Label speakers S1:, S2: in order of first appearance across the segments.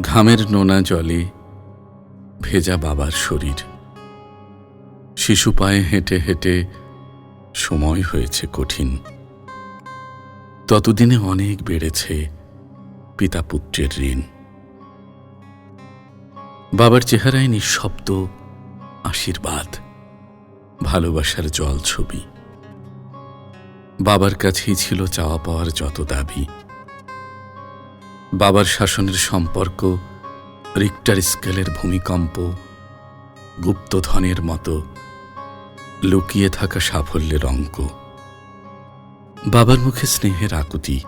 S1: ঘামের নোনা জলে ভেজা বাবার শরীর। শিশু পায়ে হেঁটে হেঁটে সময় হয়েছে কঠিন। ততদিনে অনেক বেড়েছে পিতা পুত্রের ঋণ। বাবার চেহারায় নিঃশব্দ আশীর্বাদ, ভালোবাসার জল ছবি। বাবার কাছেই ছিল চাওয়া পাওয়ার যত দাবি বাবার শাসনের সম্পর্ক রিক্টার স্কেলের ভূমিকম্প, গুপ্তধনের মতো লুকিয়ে থাকা সাফল্যের অঙ্ক। বাবার মুখে স্নেহের আকুতি,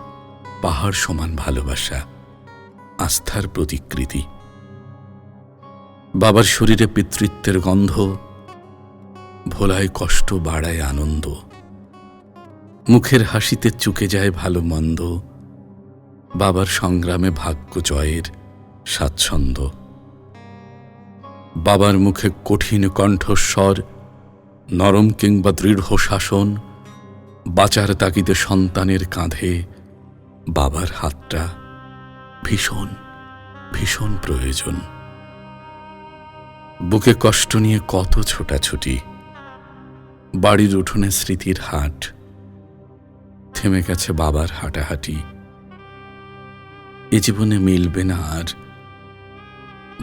S1: পাহাড় সমান ভালোবাসা, আস্থার প্রতিকৃতি। বাবার শরীরে পিতৃত্বের গন্ধ, ভোলায় কষ্ট বাড়ায় আনন্দ। মুখের হাসিতে চুকে যায় ভালো মন্দ। বাবার সংগ্রামে ভাগ্য জয়ের স্বাচ্ছন্দ্য। বাবার মুখে কঠিন কণ্ঠস্বর, নরম কিংবা দৃঢ় শাসন, বাঁচার তাগিদে সন্তানের কাঁধে বাবার হাতটা ভীষণ ভীষণ প্রয়োজন। বুকে কষ্ট নিয়ে কত ছোটাছুটি। বাড়ির উঠোনে স্মৃতির হাট, থেমে গেছে বাবার হাঁটাহাঁটি। এ জীবনে মিলবে না আর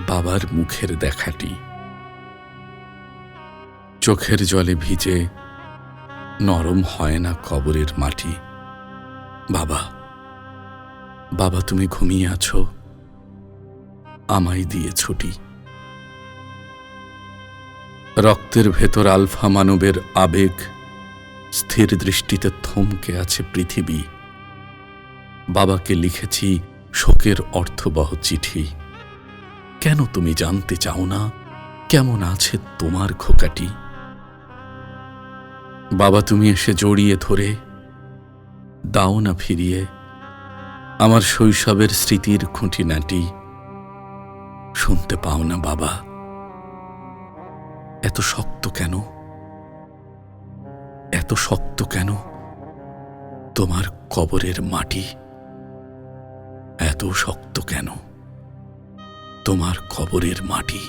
S1: বাবার মুখের দেখাটি। চোখের জলে ভিজে নরম হয় না কবরের মাটি। বাবা বাবা তুমি ঘুমিয়ে আছো। আমায় দিয়ে ছুটি। রক্তের ভেতর আলফা মানবের আবেগ স্থির দৃষ্টিতে থমকে আছে পৃথিবী। বাবাকে লিখেছি শোকের অর্থবহ চিঠি। কেন তুমি জানতে চাও না কেমন আছে তোমার খোকাটি? বাবা তুমি এসে জড়িয়ে ধরে দাও না ফিরিয়ে আমার শৈশবের স্মৃতির খুঁটিনাটি। শুনতে পাও না বাবা। এত শক্ত কেন? এত শক্ত কেন? তোমার কবরের মাটি। এত শক্ত কেন? তোমার কবরের মাটি